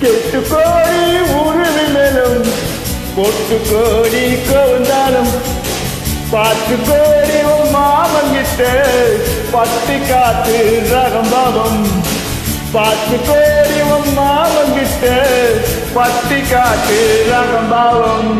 கெட்டு கோடி உருவி மேலும் பொட்டு கோடி கவுந்தாலும் பார்த்து கோடி மாமன் கிட்ட பத்து காத்து ரகம்பாவம் பார்த்து கோடி மாமன் கிட்ட பத்தி காத்து ரகம்பாவம்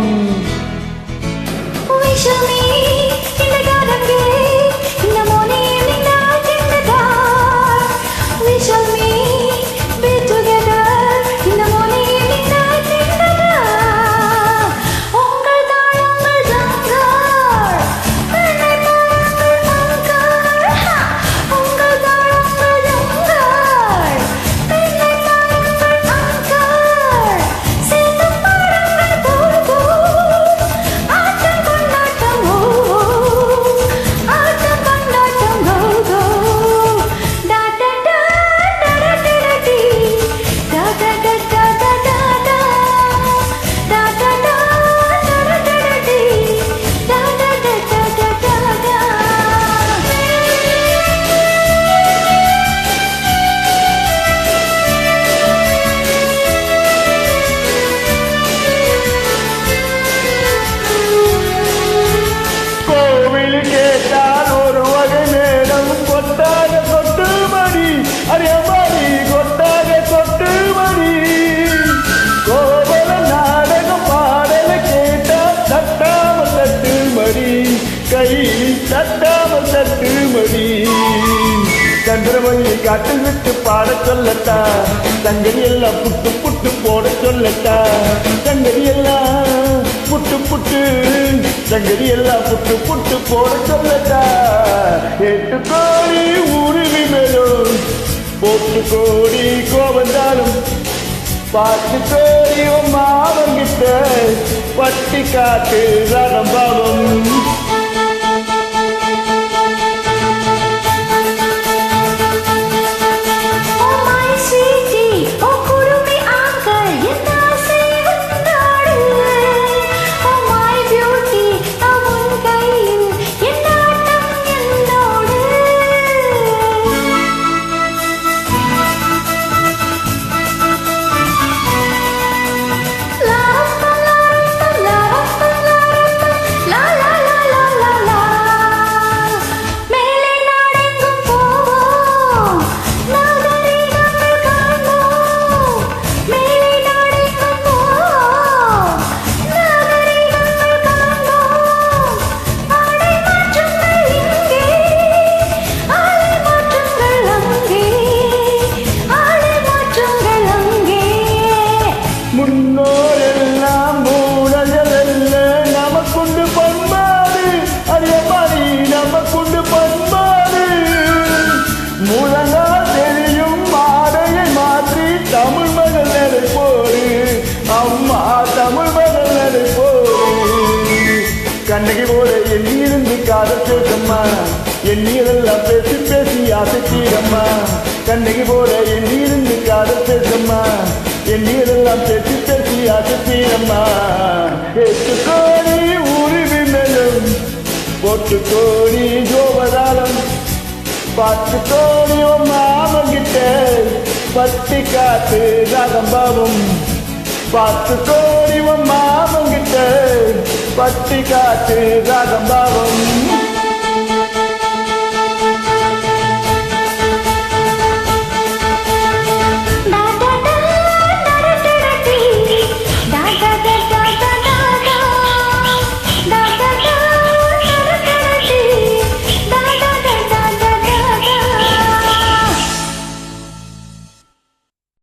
தட்டாம தட்டு மணி. சந்திரமல்லி காட்டில் விட்டு பாட சொல்லட்டா? சங்கடி எல்லாம் புட்டு புட்டு போட சொல்லட்டா? சங்கடி எல்லாம் புட்டு புட்டு சங்கடி எல்லாம் புட்டு புட்டு போட சொல்லட்டா? எட்டு கோடி உருவி மேலும் போட்டு கோடி கோவந்தாலும் பாட்டு கோடி உன் மாவங்கிட்ட பட்டி காட்டு ரகம்பாவம் முன்னோரெல்லாம் மூடர்கள் அல்ல. நமக்குண்டு பண்பாடு. அரிய அறியமாடி நமக்குண்டு பண்பாடு. முழங்கால் தெரியும் மாடையை மாற்றி தமிழ் மகள் நினைப்போடு அம்மா தமிழ் மகள் நினைப்போடு கண்ணகி போல எண்ணியிருந்து காதல் பேசம்மா எண்ணியதெல்லாம் பேசி பேசி ஆசை தீரம்மா கண்ணகி போல எண்ணியிருந்து காதல் பேசம்மா எண்ணியதெல்லாம் பேசி பேசி அசத்தியம்மா எட்டு கோடி உருவி மெல்லும். பொட்டு கோடி ஜோபதாளம் பத்து கோடியும் மாமகிட்ட பத்தி காத்து ரகம்பாவும் பத்து கோடியும் மாமகிட்ட பத்தி காத்து ரகம்பாவும்